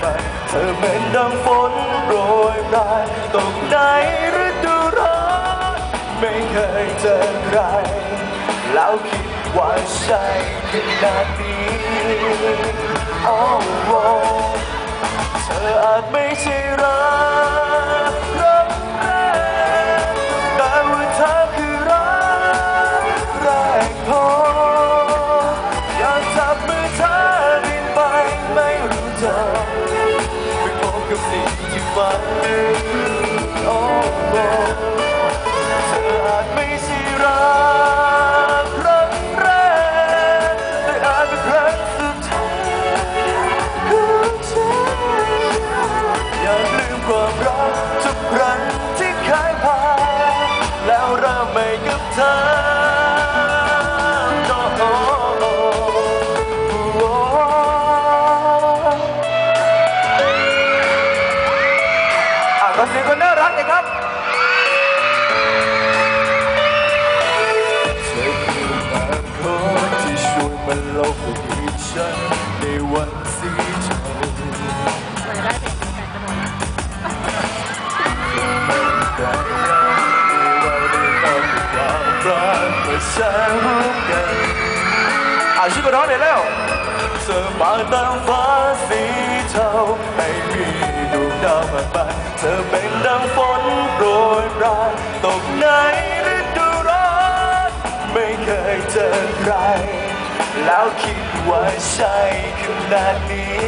ไปเธอเป็นดังฝนโปรยปลายตกในฤดูร้อนไม่เคยเจอใคร แล้วคิดว่าใช่ขนาดนี้ oh, oh. 65 oh. วันสีเทากว่าจะได้เป็นแฟนกันหมดนะเราได้ต้องความรักเมื่อฉันรู้กันอะชื่อคนน้องหน่อยแล้วเธอมาตามฟ้าสีเทาให้มีดวงดาวมาบ้างเธอเป็นดังฝนโปรยปลายตกในฤดูร้อนไม่เคยเจอใคร แล้วคิดว่าใช่ขนาดนี้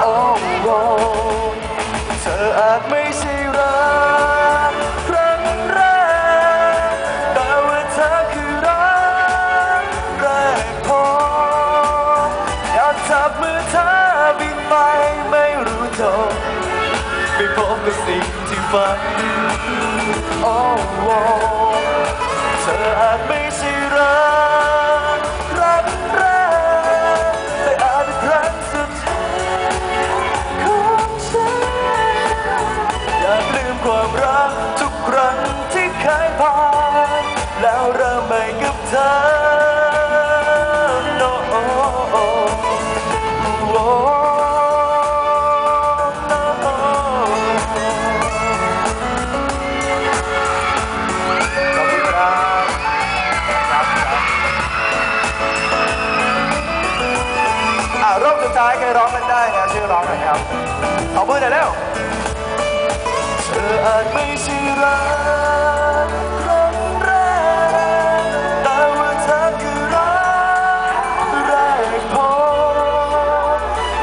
โอ้โหเธออาจไม่ใช่รักครั้งแรกแต่ว่าเธอคือรักแรกพออยากจับมือเธอบินไปไม่รู้จบไปพบกับสิ่งที่ฝันโอ้โหเธออาจไม่ใช่รัก ความรักทุกครั้งที่เคยผ่านแล้วเริ่มใหม่กับเธอ no oh oh oh no ขอบคุณครับครับครับอะรอบสุดท้ายใครร้องกันได้นะชื่อร้องหน่อยครับขอมือหน่อยเร็ว ธออาจไม่ใช่รักครั้งแรก แต่ว่าเธอคือรักแรกพอ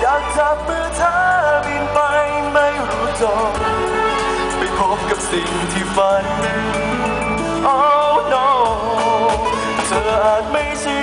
อยากจับมือเธอบินไปไม่รู้จบไปพบกับสิ่งที่ฝัน Oh no เธออาจไม่ใช่